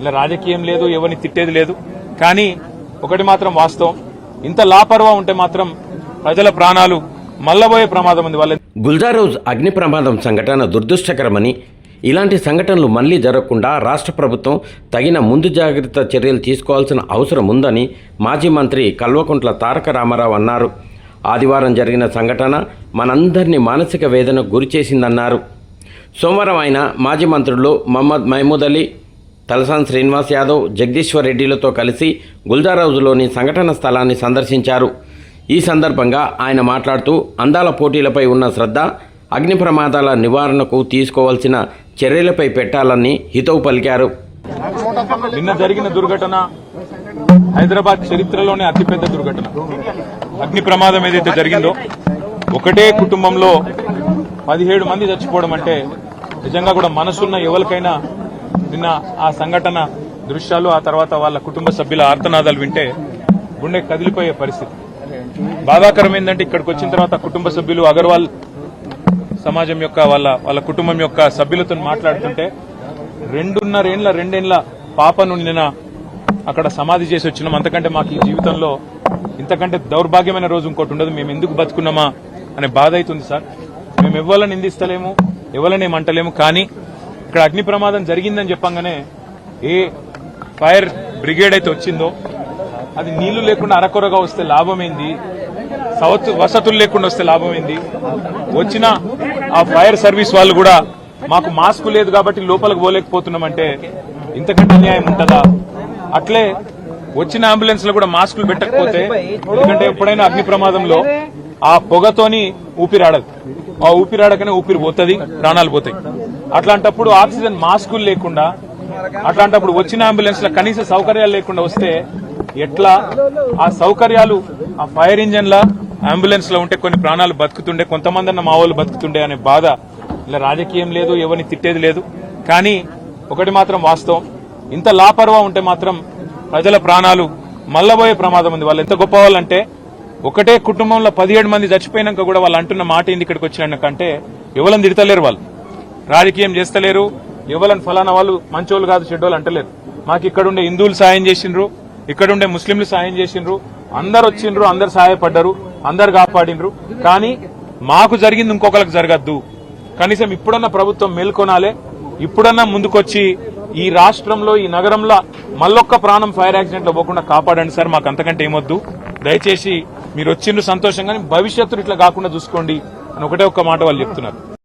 ఇలా రాజకీయం లేదు ఎవరిని తిట్టేది లేదు. కానీ ఒకటి మాత్రం వాస్తవం. ఇంత లాపర్వా ఉంటే మాత్రం ప్రజల ప్రాణాలు మల్లబోయే ప్రమాదం ఉంది. వాళ్ళ గుల్జారోజ్ అగ్ని ప్రమాదం సంఘటన దురదృష్టకరమని ఇలాంటి సంఘటనలు మళ్ళీ జరగకుండా రాష్ట్ర ప్రభుత్వం తగిన ముందు జాగ్రత్త చర్యలు తీసుకోవాల్సిన అవసరం ఉందని మాజీ మంత్రి కల్వకుంట్ల తారక రామారావు అన్నారు. ఆదివారం జరిగిన సంఘటన మనందరినీ మానసిక వేదనకు గురిచేసిందన్నారు సోమవారం ఆయన మాజీ మంత్రులు మహమ్మద్ మహమూద్ అలీ తలసాని శ్రీనివాస్ యాదవ్ జగదీశ్వర్ రెడ్డిలతో కలిసి గుల్జారోజులోని సంఘటన స్థలాన్ని సందర్శించారు. ఈ సందర్భంగా ఆయన మాట్లాడుతూ అందాల పోటీలపై ఉన్న శ్రద్ధ అగ్ని ప్రమాదాల నివారణకు తీసుకోవాల్సిన చర్యలపై పెట్టాలని హితవు పలికారు. నిన్న జరిగిన దుర్ఘటన హైదరాబాద్ చరిత్రలోనే అతిపెద్ద దుర్ఘటన. అగ్ని ప్రమాదం ఏదైతే జరిగిందో ఒకటే కుటుంబంలో పదిహేడు మంది చచ్చిపోవడం అంటే నిజంగా కూడా మనసున్న ఎవరికైనా నిన్న ఆ సంఘటన దృశ్యాలు ఆ తర్వాత వాళ్ళ కుటుంబ సభ్యుల ఆర్తనాదాలు వింటే గుండె కదిలిపోయే పరిస్థితి. బాధాకరం ఏంటంటే ఇక్కడికి వచ్చిన తర్వాత కుటుంబ సభ్యులు అగర్వాల్ సమాజం యొక్క వాళ్ళ వాళ్ళ కుటుంబం యొక్క సభ్యులతో మాట్లాడుతుంటే రెండున్నరేండ్ల రెండేండ్ల పాపను నిన్న అక్కడ సమాధి చేసి వచ్చినాం. అంతకంటే మాకు ఈ జీవితంలో ఇంతకంటే దౌర్భాగ్యమైన రోజు ఇంకోటి ఉండదు. మేము ఎందుకు బతుకున్నామా అనే బాధ అవుతుంది సార్. మేము ఎవరిని నిందిస్తలేము ఎవరిని ఏమంటలేము కానీ ఇక్కడ అగ్ని ప్రమాదం జరిగిందని చెప్పంగానే ఏ ఫైర్ బ్రిగేడ్ అయితే వచ్చిందో అది నీళ్ళు లేకుండా అరకొరగా వస్తే లాభం ఏంది సవతు వసతులు లేకుండా వస్తే లాభం ఏంది వచ్చిన ఆ ఫైర్ సర్వీస్ వాళ్ళు కూడా మాకు మాస్క్ లేదు కాబట్టి లోపలికి పోలేకపోతున్నామంటే ఇంతకంటే అన్యాయం ఉంటుందా? అట్లే వచ్చిన అంబులెన్స్లో కూడా మాస్కులు పెట్టకపోతే ఎందుకంటే ఎప్పుడైనా అగ్ని ప్రమాదంలో ఆ పొగతోని ఊపిరాడదు. ఆ ఊపిరాడకనే ఊపిరి పోతుంది ప్రాణాలు పోతాయి. అట్లాంటప్పుడు ఆక్సిజన్ మాస్కులు లేకుండా అట్లాంటప్పుడు వచ్చిన అంబులెన్స్ల కనీస సౌకర్యాలు లేకుండా వస్తే ఎట్లా? ఆ సౌకర్యాలు ఆ ఫైర్ ఇంజన్ల అంబులెన్స్లో ఉంటే కొన్ని ప్రాణాలు బతుకుతుండే కొంతమంది అన్న మా వాళ్ళు బతుకుతుండే అనే బాధ. ఇలా రాజకీయం లేదు ఎవరిని తిట్టేది లేదు. కానీ ఒకటి మాత్రం వాస్తవం ఇంత లాపర్వా ఉంటే మాత్రం ప్రజల ప్రాణాలు మల్లబోయే ప్రమాదం ఉంది. వాళ్ళు ఎంత గొప్ప వాళ్ళంటే ఒకటే కుటుంబంలో పదిహేడు మంది చచ్చిపోయినాక కూడా వాళ్ళు అంటున్న మాట ఏంది ఇక్కడికి వచ్చినాకంటే ఎవరిని తిడతలేరు వాళ్ళు. రాజకీయం చేస్తలేరు ఎవరని ఫలానా వాళ్ళు మంచోళ్ళు కాదు చెడ్డోళ్ళు అంటలేరు. మాకు ఇక్కడుండే హిందువులు సాయం చేసిండ్రు ఇక్కడుండే ముస్లింలు సాయం చేసిండ్రు అందరు వచ్చిండ్రు అందరు సహాయపడ్డారు అందరు కాపాడిండ్రు. కానీ మాకు జరిగింది ఇంకొకరికి జరగద్దు. కనీసం ఇప్పుడన్నా ప్రభుత్వం మేల్కొనాలే ఇప్పుడన్నా ముందుకొచ్చి ఈ రాష్ట్రంలో ఈ నగరంలో మళ్ళొక్క ప్రాణం ఫైర్ యాక్సిడెంట్లో పోకుండా కాపాడండి సార్ మాకు అంతకంటే ఏమొద్దు. దయచేసి మీరు వచ్చిండ్రు సంతోషంగానే భవిష్యత్తులో ఇట్లా కాకుండా చూసుకోండి అని ఒకటే ఒక్క మాట వాళ్ళు చెప్తున్నారు.